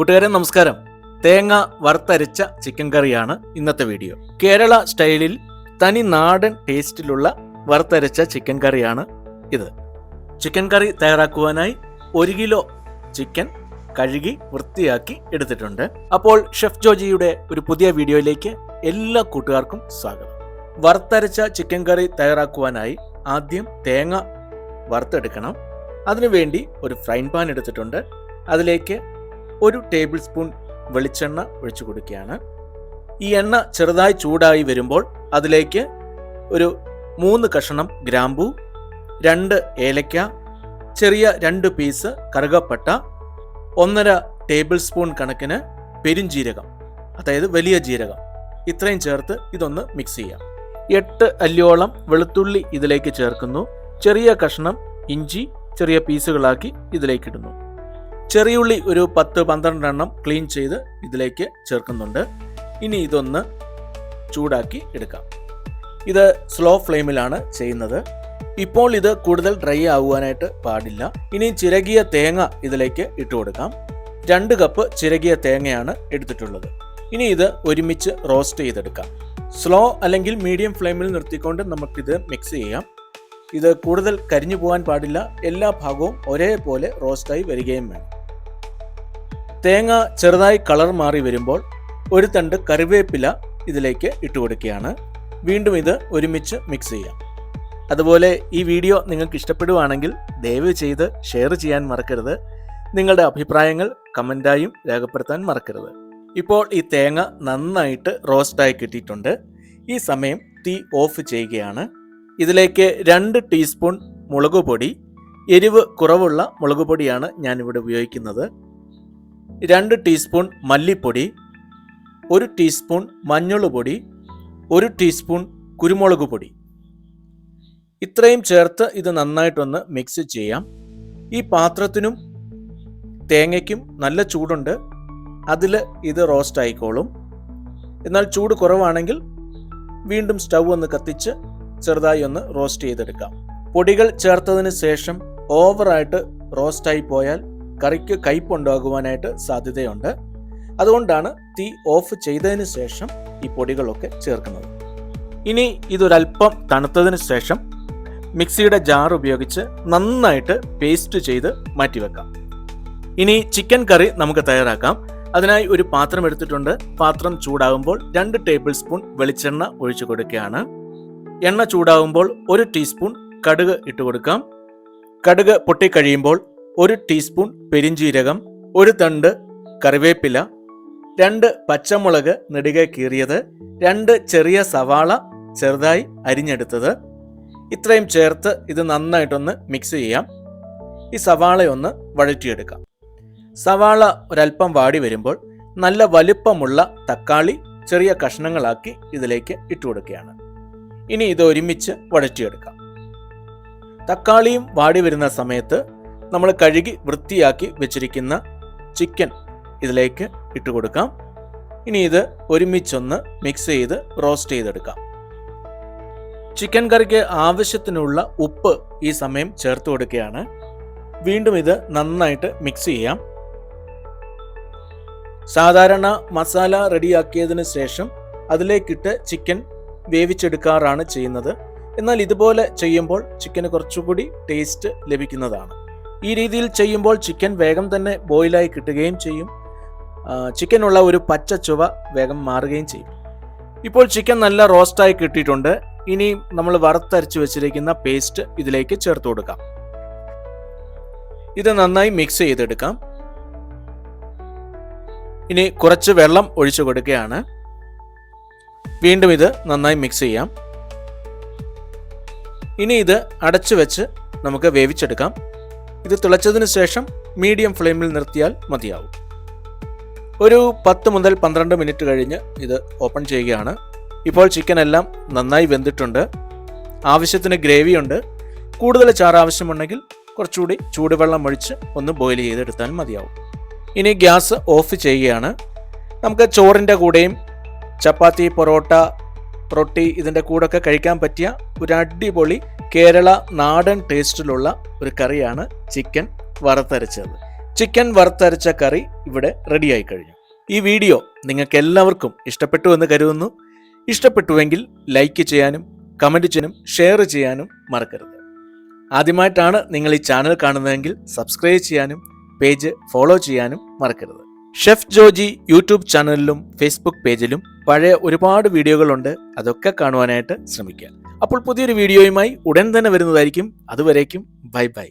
കൂട്ടുകാരെ നമസ്കാരം. തേങ്ങ വറുത്തരച്ച ചിക്കൻ കറിയാണ് ഇന്നത്തെ വീഡിയോ. കേരള സ്റ്റൈലിൽ തനി നാടൻ ടേസ്റ്റിലുള്ള വറുത്തരച്ച ചിക്കൻ കറിയാണ് ഇത്. ചിക്കൻ കറി തയ്യാറാക്കുവാനായി ഒരു കിലോ ചിക്കൻ കഴുകി വൃത്തിയാക്കി എടുത്തിട്ടുണ്ട്. അപ്പോൾ ഷെഫ് ജോജിയുടെ ഒരു പുതിയ വീഡിയോയിലേക്ക് എല്ലാ കൂട്ടുകാർക്കും സ്വാഗതം. വറുത്തരച്ച ചിക്കൻ കറി തയ്യാറാക്കുവാനായി ആദ്യം തേങ്ങ വറുത്തെടുക്കണം. അതിനുവേണ്ടി ഒരു ഫ്രൈൻ പാൻ എടുത്തിട്ടുണ്ട്. അതിലേക്ക് ഒരു ടേബിൾ സ്പൂൺ വെളിച്ചെണ്ണ ഒഴിച്ചു കൊടുക്കുകയാണ്. ഈ എണ്ണ ചെറുതായി ചൂടായി വരുമ്പോൾ അതിലേക്ക് ഒരു മൂന്ന് കഷണം ഗ്രാമ്പു രണ്ട് ഏലക്ക ചെറിയ രണ്ട് പീസ് കറുകപ്പട്ട ഒന്നര ടേബിൾ സ്പൂൺ കണക്കിന് പെരുംജീരകം അതായത് വലിയ ജീരകം. ഇത്രയും ചേർത്ത് ഇതൊന്ന് മിക്സ് ചെയ്യാം. എട്ട് അല്ലിയോളം വെളുത്തുള്ളി ഇതിലേക്ക് ചേർക്കുന്നു. ചെറിയ കഷ്ണം ഇഞ്ചി ചെറിയ പീസുകളാക്കി ഇതിലേക്ക് ഇടുന്നു. ചെറിയുള്ളി ഒരു പത്ത് പന്ത്രണ്ട് എണ്ണം ക്ലീൻ ചെയ്ത് ഇതിലേക്ക് ചേർക്കുന്നുണ്ട്. ഇനി ഇതൊന്ന് ചൂടാക്കി എടുക്കാം. ഇത് സ്ലോ ഫ്ലെയിമിലാണ് ചെയ്യുന്നത്. ഇപ്പോൾ ഇത് കൂടുതൽ ഡ്രൈ ആകുവാനായിട്ട് പാടില്ല. ഇനി ചിരകിയ തേങ്ങ ഇതിലേക്ക് ഇട്ട് കൊടുക്കാം. രണ്ട് കപ്പ് ചിരകിയ തേങ്ങയാണ് എടുത്തിട്ടുള്ളത്. ഇനി ഇത് ഒരുമിച്ച് റോസ്റ്റ് ചെയ്തെടുക്കാം. സ്ലോ അല്ലെങ്കിൽ മീഡിയം ഫ്ലെയിമിൽ നിർത്തിക്കൊണ്ട് നമുക്കിത് മിക്സ് ചെയ്യാം. ഇത് കൂടുതൽ കരിഞ്ഞു പോകാൻ പാടില്ല. എല്ലാ ഭാഗവും ഒരേപോലെ റോസ്റ്റായി വരികയും വേണം. തേങ്ങ ചെറുതായി കളർ മാറി വരുമ്പോൾ ഒരു തണ്ട് കറിവേപ്പില ഇതിലേക്ക് ഇട്ട് കൊടുക്കുകയാണ് വീണ്ടും ഇത് ഒരുമിച്ച് മിക്സ് ചെയ്യാം. അതുപോലെ ഈ വീഡിയോ നിങ്ങൾക്ക് ഇഷ്ടപ്പെടുവാണെങ്കിൽ ദയവ് ചെയ്ത് ഷെയർ ചെയ്യാൻ മറക്കരുത്. നിങ്ങളുടെ അഭിപ്രായങ്ങൾ കമന്റായും രേഖപ്പെടുത്താൻ മറക്കരുത്. ഇപ്പോൾ ഈ തേങ്ങ നന്നായിട്ട് റോസ്റ്റായി കിട്ടിയിട്ടുണ്ട്. ഈ സമയം തീ ഓഫ് ചെയ്യുകയാണ്. ഇതിലേക്ക് രണ്ട് ടീസ്പൂൺ മുളക് പൊടി എരിവ് കുറവുള്ള മുളക് പൊടിയാണ് ഞാനിവിടെ ഉപയോഗിക്കുന്നത്. രണ്ട് ടീസ്പൂൺ മല്ലിപ്പൊടി ഒരു ടീസ്പൂൺ മഞ്ഞൾ പൊടി ഒരു ടീസ്പൂൺ കുരുമുളക് പൊടി ഇത്രയും ചേർത്ത് ഇത് നന്നായിട്ടൊന്ന് മിക്സ് ചെയ്യാം. ഈ പാത്രത്തിനും തേങ്ങയ്ക്കും നല്ല ചൂടുണ്ട്. അതിൽ ഇത് റോസ്റ്റ് ആയിക്കോളും. എന്നാൽ ചൂട് കുറവാണെങ്കിൽ വീണ്ടും സ്റ്റൗ ഒന്ന് കത്തിച്ച് ചെറുതായി ഒന്ന് റോസ്റ്റ് ചെയ്തെടുക്കാം. പൊടികൾ ചേർത്തതിന് ശേഷം ഓവറായിട്ട് റോസ്റ്റായി പോയാൽ കറിക്ക് കയ്പുണ്ടാകുവാനായിട്ട് സാധ്യതയുണ്ട്. അതുകൊണ്ടാണ് തീ ഓഫ് ചെയ്തതിന് ശേഷം ഈ പൊടികളൊക്കെ ചേർക്കുന്നത്. ഇനി ഇതൊരല്പം തണുത്തതിന് ശേഷം മിക്സിയുടെ ജാർ ഉപയോഗിച്ച് നന്നായിട്ട് പേസ്റ്റ് ചെയ്ത് മാറ്റിവെക്കാം. ഇനി ചിക്കൻ കറി നമുക്ക് തയ്യാറാക്കാം. അതിനായി ഒരു പാത്രം എടുത്തിട്ടുണ്ട്. പാത്രം ചൂടാകുമ്പോൾ രണ്ട് ടേബിൾ സ്പൂൺ വെളിച്ചെണ്ണ ഒഴിച്ചു കൊടുക്കുകയാണ്. എണ്ണ ചൂടാകുമ്പോൾ ഒരു ടീസ്പൂൺ കടുക് ഇട്ട് കൊടുക്കാം. കടുക് പൊട്ടിക്കഴിയുമ്പോൾ ഒരു ടീസ്പൂൺ പെരിഞ്ചീരകം ഒരു തണ്ട് കറിവേപ്പില രണ്ട് പച്ചമുളക് നെടുകെ കീറിയത് രണ്ട് ചെറിയ സവാള ചെറുതായി അരിഞ്ഞെടുത്തത്. ഇത്രയും ചേർത്ത് ഇത് നന്നായിട്ടൊന്ന് മിക്സ് ചെയ്യാം. ഈ സവാളയൊന്ന് വഴറ്റിയെടുക്കാം. സവാള ഒരല്പം വാടി വരുമ്പോൾ നല്ല വലുപ്പമുള്ള തക്കാളി ചെറിയ കഷ്ണങ്ങളാക്കി ഇതിലേക്ക് ഇട്ടു കൊടുക്കുകയാണ്. ഇനി ഇത് ഒരുമിച്ച് വഴറ്റിയെടുക്കാം. തക്കാളിയും വാടി വരുന്ന സമയത്ത് നമ്മൾ കഴുകി വൃത്തിയാക്കി വെച്ചിരിക്കുന്ന ചിക്കൻ ഇതിലേക്ക് ഇട്ട് കൊടുക്കാം ഇനി ഇത് ഒരുമിച്ചൊന്ന് മിക്സ് ചെയ്ത് റോസ്റ്റ് ചെയ്തെടുക്കാം. ചിക്കൻ കറിക്ക് ആവശ്യത്തിനുള്ള ഉപ്പ് ഈ സമയം ചേർത്ത് കൊടുക്കുകയാണ്. വീണ്ടും ഇത് നന്നായിട്ട് മിക്സ് ചെയ്യാം. സാധാരണ മസാല റെഡിയാക്കിയതിന് ശേഷം അതിലേക്കിട്ട് ചിക്കൻ വേവിച്ചെടുക്കാറാണ് ചെയ്യുന്നത്. എന്നാൽ ഇതുപോലെ ചെയ്യുമ്പോൾ ചിക്കന് കുറച്ചുകൂടി ടേസ്റ്റ് ലഭിക്കുന്നതാണ്. ഈ രീതിയിൽ ചെയ്യുമ്പോൾ ചിക്കൻ വേഗം തന്നെ ബോയിലായി കിട്ടുകയും ചെയ്യും. ചിക്കനുള്ള ഒരു പച്ച ചുവ വേഗം മാറുകയും ചെയ്യും. ഇപ്പോൾ ചിക്കൻ നല്ല റോസ്റ്റായി കിട്ടിയിട്ടുണ്ട്. ഇനി നമ്മൾ വറുത്തരച്ച് വെച്ചിരിക്കുന്ന പേസ്റ്റ് ഇതിലേക്ക് ചേർത്ത് കൊടുക്കാം. ഇത് നന്നായി മിക്സ് ചെയ്തെടുക്കാം. ഇനി കുറച്ച് വെള്ളം ഒഴിച്ചു കൊടുക്കുകയാണ്. വീണ്ടും ഇത് നന്നായി മിക്സ് ചെയ്യാം. ഇനി ഇത് അടച്ചു വെച്ച് നമുക്ക് വേവിച്ചെടുക്കാം. ഇത് തിളച്ചതിന് ശേഷം മീഡിയം ഫ്ലെയിമിൽ നിർത്തിയാൽ മതിയാവും. ഒരു പത്ത് മുതൽ പന്ത്രണ്ട് മിനിറ്റ് കഴിഞ്ഞ് ഇത് ഓപ്പൺ ചെയ്യുകയാണ്. ഇപ്പോൾ ചിക്കൻ എല്ലാം നന്നായി വെന്തിട്ടുണ്ട്. ആവശ്യത്തിന് ഗ്രേവി ഉണ്ട്. കൂടുതൽ ചാറ് ആവശ്യമുണ്ടെങ്കിൽ കുറച്ചുകൂടി ചൂടുവെള്ളം ഒഴിച്ച് ഒന്ന് ബോയിൽ ചെയ്തെടുത്താൽ മതിയാവും. ഇനി ഗ്യാസ് ഓഫ് ചെയ്യുകയാണ്. നമുക്ക് ചോറിന്റെ കൂടെയും ചപ്പാത്തി പൊറോട്ട റൊട്ടി ഇതിന്റെ കൂടെയൊക്കെ കഴിക്കാൻ പറ്റിയ ഒരു അടിപൊളി കേരള നാടൻ ടേസ്റ്റിലുള്ള ഒരു കറിയാണ് ചിക്കൻ വറുത്തരച്ചത്. ചിക്കൻ വറുത്തരച്ച കറി ഇവിടെ റെഡിയായി കഴിഞ്ഞു. ഈ വീഡിയോ നിങ്ങൾക്ക് എല്ലാവർക്കും ഇഷ്ടപ്പെട്ടു എന്ന് കരുതുന്നു. ഇഷ്ടപ്പെട്ടുവെങ്കിൽ ലൈക്ക് ചെയ്യാനും കമന്റ് ചെയ്യാനും ഷെയർ ചെയ്യാനും മറക്കരുത്. ആദ്യമായിട്ടാണ് നിങ്ങൾ ഈ ചാനൽ കാണുന്നതെങ്കിൽ സബ്സ്ക്രൈബ് ചെയ്യാനും പേജ് ഫോളോ ചെയ്യാനും മറക്കരുത്. ഷെഫ് ജോജി യൂട്യൂബ് ചാനലിലും ഫേസ്ബുക്ക് പേജിലും പഴയ ഒരുപാട് വീഡിയോകളുണ്ട്. അതൊക്കെ കാണുവാനായിട്ട് ശ്രമിക്കുക. അപ്പോൾ പുതിയൊരു വീഡിയോയുമായി ഉടൻ തന്നെ വരുന്നതായിരിക്കും. അതുവരേക്കും ബൈ ബൈ.